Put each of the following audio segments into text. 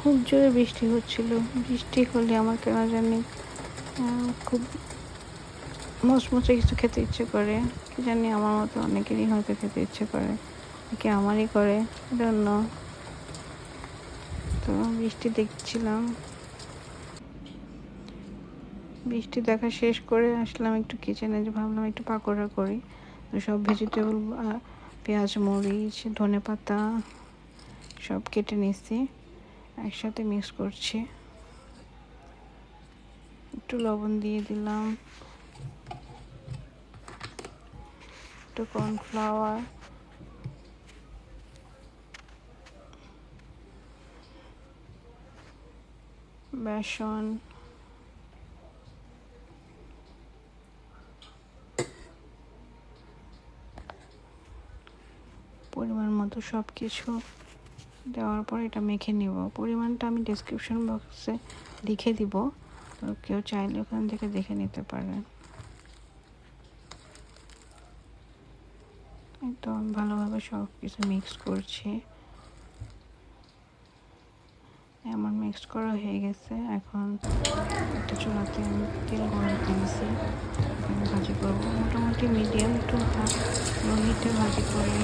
খুব জোরে বৃষ্টি হচ্ছিল। বৃষ্টি হলে আমার কেন জানি খুব মচমচে কিছু খেতে ইচ্ছে করে। কি জানি আমার মতো অনেকেরই হয়তো খেতে ইচ্ছে করে কি আমারই করে জন্য তো বৃষ্টি দেখছিলাম। বৃষ্টি দেখা শেষ করে আসলাম একটু কিচেনে যে ভাবলাম একটু পাকোড়া করি। তো সব ভেজিটেবল পেঁয়াজ, মরিচ ধনে পাতা সব কেটে নিচ্ছি একসাথে মিক্স করছি। একটু লবণ দিয়ে দিলাম। একটু কর্নফ্লাওয়ার। বেসন। পরিমাণ মতো সব কিছু দেওয়ার পর এটা মেখে নিব। পরিমাণটা আমি ডেসক্রিপশন বক্সে লিখে দিব। তো কেউ চাইলে ওখান থেকে দেখে নিতে এই তো আমি ভালোভাবে সব কিছু মিক্স করছি। আমার মিক্স করা হয়ে গেছে। এখন একটা চুলাতে আমি তেল গরম এখানে ভাজি করব। মোটামুটি মিডিয়াম টু হাফ মিনিটে ভাজি করে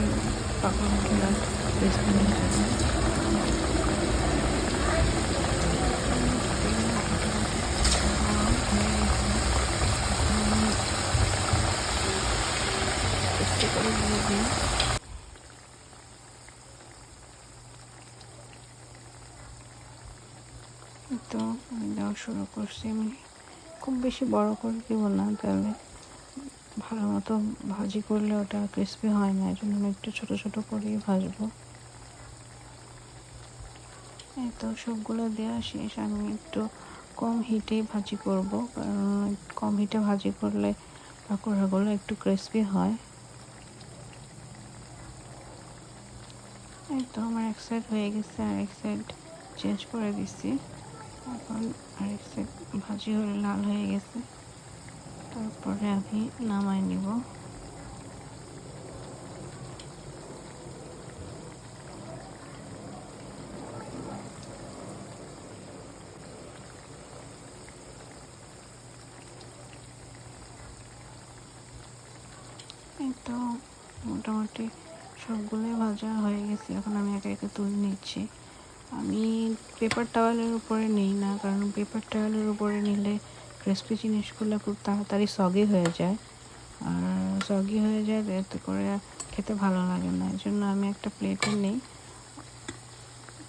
তো দেওয়া শুরু করছি। আমি খুব বেশি বড় করে দিব না তাহলে। ভালো মতো ভাজি করলে ওটা ক্রিস্পি হয় না এই জন্য আমি একটু ছোটো ছোটো করেই ভাজবো। এই তো সবগুলো দেওয়া শেষ, আমি একটু কম হিটেই ভাজি করব, কারণ কম হিটে ভাজি করলে পাকোড়াগুলো একটু ক্রিস্পি হয়। এই তো আমার এক সাইড হয়ে গেছে, আর এক সাইড চেঞ্জ করে দিচ্ছি এখন আরেক সাইড ভাজি হয়ে লাল হয়ে গেছে। তারপরে আমি নামাই নিব। এই তো মোটামুটি সবগুলোই ভাজা হয়ে গেছে। এখন আমি একে একে তুলে নিচ্ছি। আমি পেপার টাওয়ালের উপরে নিই না, কারণ পেপার টাওয়ালের উপরে নিলে ক্রিসপি জিনিসগুলো খুব তাড়াতাড়ি সগি হয়ে যায়। আর সগি হয়ে যায় এতে করে খেতে ভালো লাগে না। এই জন্য আমি একটা প্লেটে নিই।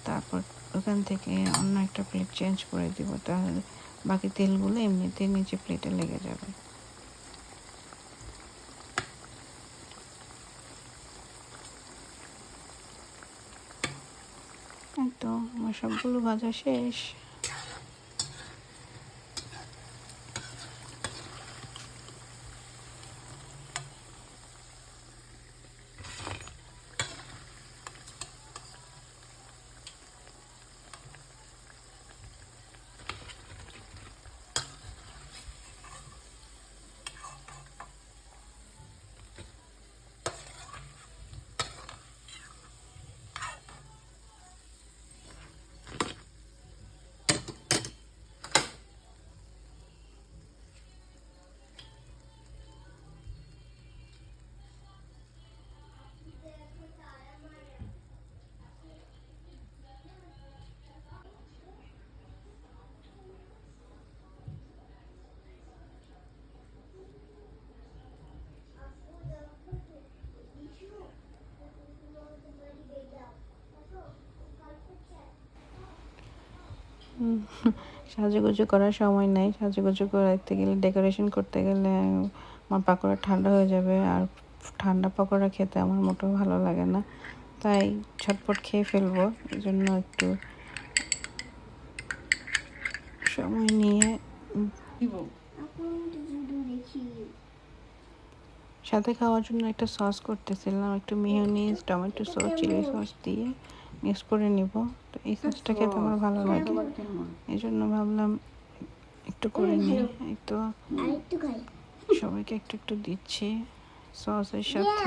তারপর ওখান থেকে অন্য একটা প্লেট চেঞ্জ করে দিব। তাহলে বাকি তেলগুলো এমনিতে নিচে প্লেটে লেগে যাবে। তো আমার সবগুলো ভাজা শেষ। সাজুগুজু করার সময় নেই। সাজুগুজু করতে গেলে ডেকোরেশন করতে গেলে আমার পাকোড়া ঠান্ডা হয়ে যাবে আর ঠান্ডা পাকোড়া খেতে আমার মোটেও ভালো লাগে না। তাই ঝটপট খেয়ে ফেলব এই জন্য একটু সময় নিয়ে সাথে খাওয়ার জন্য একটা সস করতেছিলাম একটু mayonnaise tomato sauce chilli sauce দিয়ে। মিক্স করে নিব। তো এই সসটা খেতে আমার ভালো লাগে। এই জন্য। ভাবলাম একটু করে নিই। এই তো সবাইকে একটু একটু দিচ্ছি। সসের সাথে।